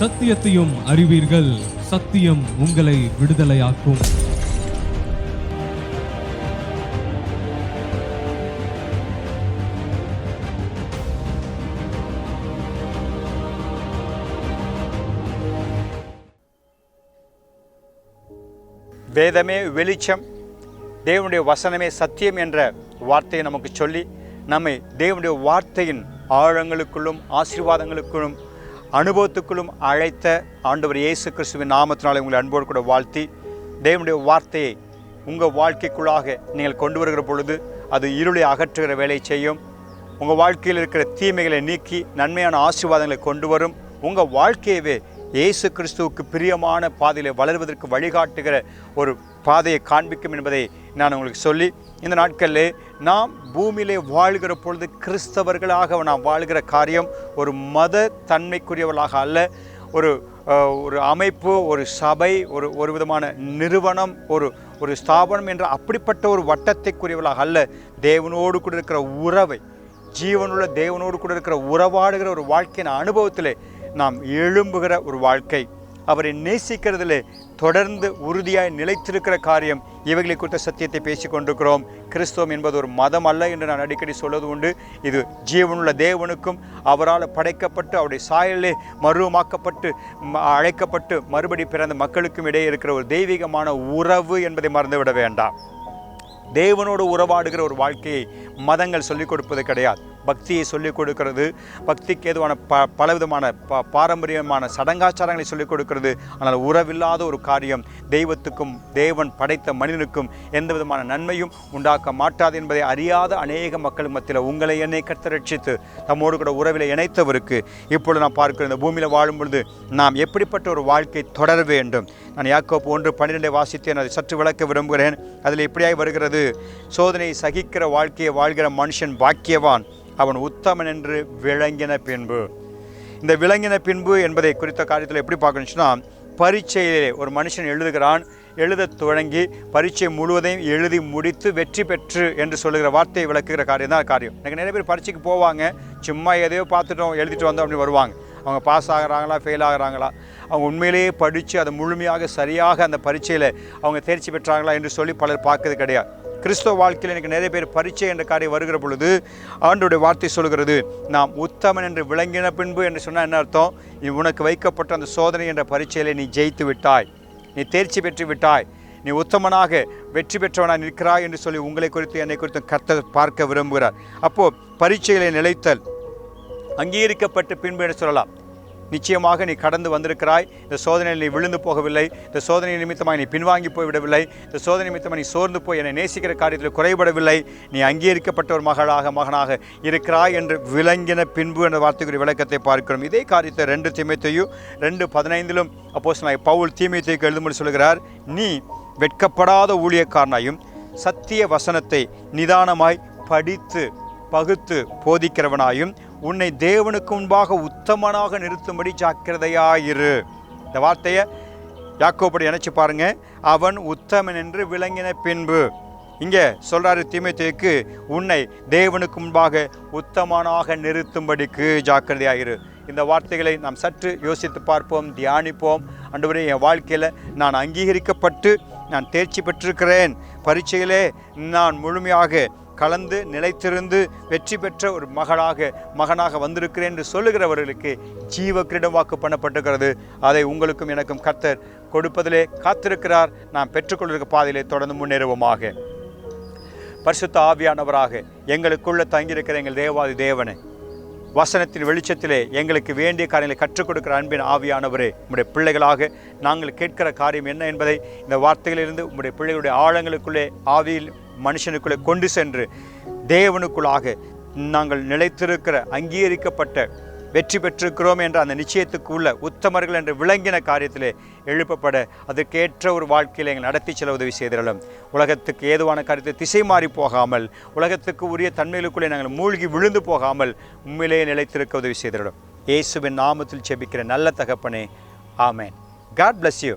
சத்தியத்தையும் அறிவீர்கள். சத்தியம் உங்களை விடுதலையாக்கும். வேதமே வெளிச்சம் தேவனுடைய வசனமே சத்தியம் என்ற வார்த்தையை நமக்கு சொல்லி நம்மை தேவனுடைய வார்த்தையின் ஆழங்களுக்குள்ளும் ஆசீர்வாதங்களுக்குள்ளும் அனுபவத்துக்குள்ளும் அழைத்த ஆண்டவர் இயேசு கிறிஸ்துவின் நாமத்தினாலே உங்களை அன்போடு கூட வாழ்த்தி தேவனுடைய வார்த்தையை உங்கள் வாழ்க்கைக்குள்ளாக நீங்கள் கொண்டு வருகிற பொழுது அது இருளை அகற்றுகிற வேலை செய்யும். உங்கள் வாழ்க்கையில் இருக்கிற தீமைகளை நீக்கி நன்மையான ஆசீர்வாதங்களை கொண்டு வரும். உங்கள் வாழ்க்கையவே இயேசு கிறிஸ்துவுக்கு பிரியமான பாதையில் வளர்வதற்கு வழிகாட்டுகிற ஒரு பாதையை காண்பிக்கும் என்பதை நான் உங்களுக்கு சொல்லி இந்த நாட்களில் நாம் பூமியிலே வாழ்கிற பொழுது கிறிஸ்தவர்களாக நாம் வாழ்கிற காரியம் ஒரு மத தன்மைக்குரியவர்களாக அல்ல. ஒரு ஒரு அமைப்பு ஒரு சபை ஒரு ஒரு விதமான நிறுவனம் ஒரு ஒரு ஸ்தாபனம் என்ற அப்படிப்பட்ட ஒரு வட்டத்தைக்குரியவர்களாக அல்ல. தேவனோடு கூட இருக்கிற உறவை ஜீவனுள்ள தேவனோடு கூட இருக்கிற உறவாடுகிற ஒரு வாழ்க்கையின் அனுபவத்திலே நாம் எழும்புகிற ஒரு வாழ்க்கை. அவரை நேசிக்கிறதிலே தொடர்ந்து உறுதியாய் நிலைத்திருக்கிற காரியம் இவைகளை குறித்த சத்தியத்தை பேசிக் கொண்டிருக்கிறோம் கிறிஸ்தவம் என்பது ஒரு மதம் அல்ல என்று நான் அடிக்கடி சொல்வது உண்டு. இது ஜீவனுள்ள தேவனுக்கும் அவரால் படைக்கப்பட்டு அவருடைய சாயலே மருவமாக்கப்பட்டு ம- அழைக்கப்பட்டு மறுபடி பிறந்த மக்களுக்கும் இடையே இருக்கிற ஒரு தெய்வீகமான உறவு என்பதை மறந்துவிட வேண்டாம். தேவனோடு உறவாடுகிற ஒரு வாழ்க்கையை மதங்கள் சொல்லிக் கொடுப்பது கிடையாது. பக்தியை சொல்லிக் கொடுக்கிறது. பக்திக்கு ஏதுவான ப பலவிதமான ப பாரம்பரியமான சடங்காச்சாரங்களை சொல்லிக் கொடுக்கிறது. ஆனால் உறவில்லாத ஒரு காரியம் தெய்வத்துக்கும் தேவன் படைத்த மனிதனுக்கும் எந்த விதமான நன்மையும் உண்டாக்க மாட்டாது என்பதை அறியாத அநேக மக்கள் மத்தியில் உங்களை என்னை கத்தரட்சித்து தம்மோடு கூட உறவில் இணைத்தவருக்கு இப்பொழுது நான் பார்க்கிற இந்த பூமியில் வாழும் பொழுது நாம் எப்படிப்பட்ட ஒரு வாழ்க்கை தொடர வேண்டும்? நான் யாக்கோப்பு ஒன்று பன்னிரெண்டை வாசித்தேன் அதை சற்று விளக்க விரும்புகிறேன். அதில் இப்படியாய் வருகிறது? சோதனை சகிக்கிற வாழ்க்கையை வாழ்கிற மனுஷன் பாக்கியவான். அவன் உத்தமன் என்று விளங்கின பின்பு. இந்த விளங்கின பின்பு என்பதை குறித்த காரியத்தில் எப்படி பார்க்கணுச்சுன்னா பரீட்சையிலே ஒரு மனுஷன் எழுதுகிறான் எழுதத் தொடங்கி பரீட்சை முழுவதையும் எழுதி முடித்து வெற்றி பெற்று என்று சொல்லுகிற வார்த்தையை விளக்குகிற காரியம் தான் காரியம். எனக்கு நிறைய பேர் பரீட்சைக்கு போவாங்க சும்மா எதையோ பார்த்துட்டோம் எழுதிட்டு வந்தோம் அப்படின்னு வருவாங்க. அவங்க பாஸ் ஆகுறாங்களா ஃபெயில் ஆகிறாங்களா? அவங்க உண்மையிலேயே படித்து அதை முழுமையாக சரியாக அந்த பரீட்சையில் அவங்க தேர்ச்சி பெற்றாங்களா என்று சொல்லி பலர் பார்க்கறது கிடையாது. கிறிஸ்தவ வாழ்க்கையில் எனக்கு நிறைய பேர் பரீட்சை என்ற காரியம் வருகிற பொழுது ஆண்டோடைய வார்த்தை சொல்கிறது நாம் உத்தமன் என்று விளங்கின பின்பு என்று சொன்னால் என்ன அர்த்தம்? நீ உனக்கு வைக்கப்பட்ட அந்த சோதனை என்ற பரீட்சையில் நீ ஜெயித்து விட்டாய். நீ தேர்ச்சி பெற்று விட்டாய். நீ உத்தமனாக வெற்றி பெற்றவனாக நிற்கிறாய் என்று சொல்லி உங்களை குறித்து என்னை குறித்து கர்த்தர் பார்க்க விரும்புகிறார். அப்போது பரீட்சைகளை நிலைத்தல் அங்கீகரிக்கப்பட்ட பின்பு என்று சொல்லலாம். நிச்சயமாக நீ கடந்து வந்திருக்கிறாய். இந்த சோதனையில் நீ விழுந்து போகவில்லை. இந்த சோதனை நிமித்தமாக நீ பின்வாங்கி போய்விடவில்லை. இந்த சோதனை நிமித்தமாக நீ சோர்ந்து போய் என்னை நேசிக்கிற காரியத்தில் குறைபடவில்லை. நீ அங்கீகரிக்கப்பட்ட ஒரு மகளாக மகனாக இருக்கிறாய் என்று விளங்கின பின்பு என்ற வார்த்தைக்குரிய விளக்கத்தை பார்க்கிறோம். இதே காரியத்தை ரெண்டு தீமைத்தையும் ரெண்டு பதினைந்திலும் அப்போஸ் நான் பவுல் தீமைத்தைக்கு எழுதும்படி சொல்கிறார் நீ வெட்கப்படாத ஊழியக்காரனாயும் சத்திய வசனத்தை நிதானமாய் படித்து பகுத்து போதிக்கிறவனாயும் உன்னை தேவனுக்கு முன்பாக உத்தமனாக நிறுத்தும்படி ஜாக்கிரதையாயிரு. இந்த வார்த்தையை யாக்கோபடி நினச்சி பாருங்க. அவன் உத்தமன் என்று விளங்கின பின்பு இங்கே சொல்கிறாரு தீமைத்தேக்கு உன்னை தேவனுக்கு முன்பாக உத்தமனாக நிறுத்தும்படிக்கு ஜாக்கிரதையாயிரு. இந்த வார்த்தைகளை நாம் சற்று யோசித்து பார்ப்போம் தியானிப்போம். அன்றுவரே என் வாழ்க்கையில் நான் அங்கீகரிக்கப்பட்டு நான் தேர்ச்சி பெற்றிருக்கிறேன். பரீட்சையிலே நான் முழுமையாக கலந்து நிலைத்திருந்து வெற்றி பெற்ற ஒரு மகளாக மகனாக வந்திருக்கிறேன் என்று சொல்லுகிறவர்களுக்கு ஜீவ கிரீடம் வாக்கு பண்ணப்பட்டிருக்கிறது. அதை உங்களுக்கும் எனக்கும் கர்த்தர் கொடுப்பதிலே காத்திருக்கிறார். நாம் பெற்றுக்கொள்கிற பாதையிலே தொடர்ந்து முன்னேறுவோமாக. பரிசுத்த ஆவியானவராக எங்களுக்குள்ளே தங்கியிருக்கிற எங்கள் தேவாதி தேவனை வசனத்தின் வெளிச்சத்திலே எங்களுக்கு வேண்டிய காரியங்களை கற்றுக் கொடுக்கிற அன்பின் ஆவியானவரே உங்களுடைய பிள்ளைகளாக நாங்கள் கேட்கிற காரியம் என்ன என்பதை இந்த வார்த்தைகளிலிருந்து உங்களுடைய பிள்ளைகளுடைய ஆழங்களுக்குள்ளே ஆவியில் மனுஷனுக்குள்ளே கொண்டு சென்று தேவனுக்குள்ளாக நாங்கள் நிலைத்திருக்கிற அங்கீகரிக்கப்பட்ட வெற்றி பெற்றிருக்கிறோம் என்ற அந்த நிச்சயத்துக்குள்ள உத்தமர்கள் என்று விளங்கின காரியத்திலே எழுப்பப்பட அதற்கேற்ற ஒரு வாழ்க்கையில் எங்கள் நடத்தி செல்ல உதவி செய்திருக்கலாம் உலகத்துக்கு ஏதுவான காரியத்தை திசை மாறி போகாமல் உலகத்துக்கு உரிய தன்மைகளுக்குள்ளே நாங்கள் மூழ்கி விழுந்து போகாமல் உண்மையிலேயே நிலைத்திருக்க உதவி செய்திருக்கலாம் இயேசுவின் நாமத்தில் செபிக்கிற நல்ல தகப்பனே ஆமென். God bless you